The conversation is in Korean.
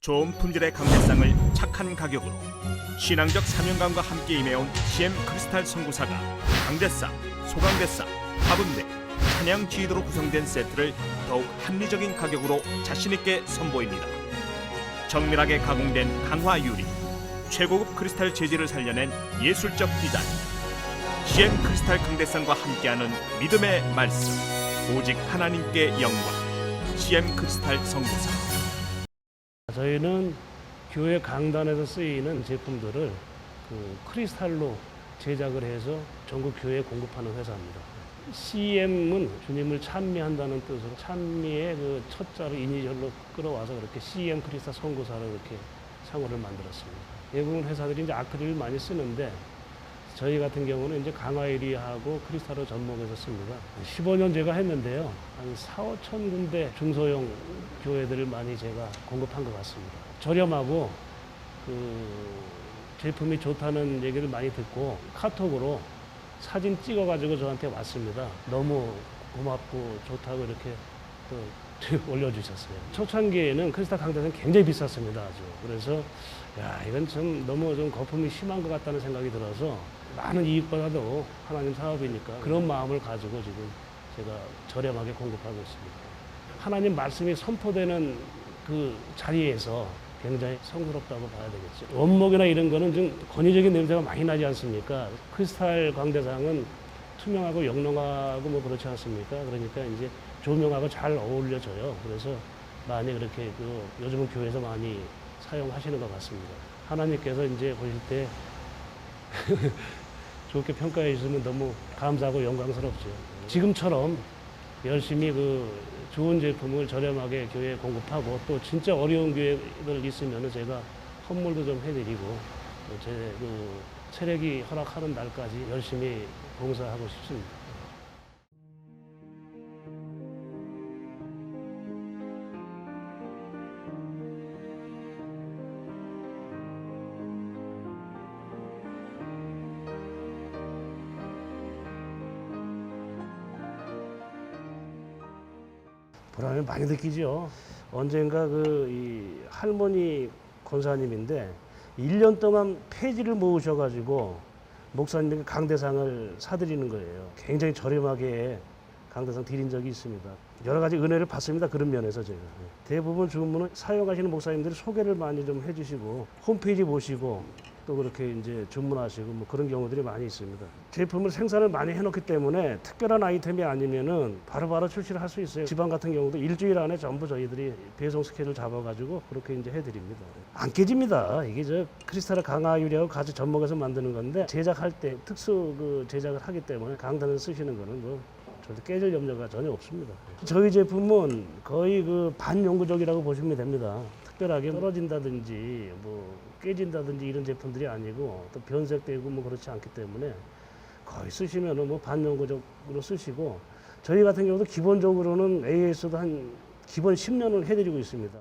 좋은 품질의 강대상을 착한 가격으로 신앙적 사명감과 함께 임해온 CM 크리스탈 선구사가 강대상, 소강대상, 화분대, 찬양 지휘도로 구성된 세트를 더욱 합리적인 가격으로 자신 있게 선보입니다. 정밀하게 가공된 강화 유리, 최고급 크리스탈 재질을 살려낸 예술적 디자인, CM 크리스탈 강대상과 함께하는 믿음의 말씀, 오직 하나님께 영광, CM 크리스탈 선구사. 저희는 교회 강단에서 쓰이는 제품들을 그 크리스탈로 제작을 해서 전국 교회에 공급하는 회사입니다. CM은 주님을 찬미한다는 뜻으로 찬미의 그 첫자로 이니셜로 끌어와서 그렇게 CM 크리스탈 선구사로 이렇게 상호를 만들었습니다. 대부분 회사들이 이제 아크릴을 많이 쓰는데 저희 같은 경우는 이제 강화유리하고 크리스탈을 접목해서 씁니다. 15년 제가 했는데요. 한 4, 5천 군데 중소형 교회들을 많이 제가 공급한 것 같습니다. 저렴하고 그 제품이 좋다는 얘기를 많이 듣고 카톡으로 사진 찍어가지고 저한테 왔습니다. 너무 고맙고 좋다고 이렇게 또 올려주셨어요. 초창기에는 크리스탈 강대는 굉장히 비쌌습니다. 아주. 그래서 야 이건 좀 너무 좀 거품이 심한 것 같다는 생각이 들어서 많은 이익받아도 하나님 사업이니까 그런 마음을 가지고 지금 제가 저렴하게 공급하고 있습니다. 하나님 말씀이 선포되는 그 자리에서 굉장히 성스럽다고 봐야 되겠죠. 원목이나 이런 거는 좀 권위적인 냄새가 많이 나지 않습니까? 크리스탈 광대상은 투명하고 영롱하고 뭐 그렇지 않습니까? 그러니까 이제 조명하고 잘 어울려져요. 그래서 많이 그렇게 그 요즘은 교회에서 많이 사용하시는 것 같습니다. 하나님께서 이제 보실 때 좋게 평가해 주시면 너무 감사하고 영광스럽죠. 지금처럼 열심히 그 좋은 제품을 저렴하게 교회에 공급하고 또 진짜 어려운 교회들 있으면 제가 선물도 좀 해드리고 제그 체력이 허락하는 날까지 열심히 봉사하고 싶습니다. 보람이 많이 느끼죠. 언젠가 그 이 할머니 권사님인데 1년 동안 폐지를 모으셔가지고 목사님에게 강대상을 사드리는 거예요. 굉장히 저렴하게 강대상 드린 적이 있습니다. 여러 가지 은혜를 받습니다. 그런 면에서 제가. 대부분 주문은 사용하시는 목사님들이 소개를 많이 좀 해주시고 홈페이지 보시고 또 그렇게 이제 주문하시고 뭐 그런 경우들이 많이 있습니다. 제품을 생산을 많이 해놓기 때문에 특별한 아이템이 아니면은 바로바로 출시를 할 수 있어요. 지방 같은 경우도 일주일 안에 전부 저희들이 배송 스케줄 잡아가지고 그렇게 이제 해드립니다. 안 깨집니다. 이게 저 크리스탈 강화 유리하고 같이 접목해서 만드는 건데 제작할 때 특수 그 제작을 하기 때문에 강단을 쓰시는 거는 뭐 절대 깨질 염려가 전혀 없습니다. 저희 제품은 거의 그 반영구적이라고 보시면 됩니다. 특별하게 떨어진다든지 뭐 깨진다든지 이런 제품들이 아니고 또 변색되고 뭐 그렇지 않기 때문에 거의 쓰시면은 뭐 반영구적으로 쓰시고 저희 같은 경우도 기본적으로는 AS도 한 기본 10년을 해드리고 있습니다.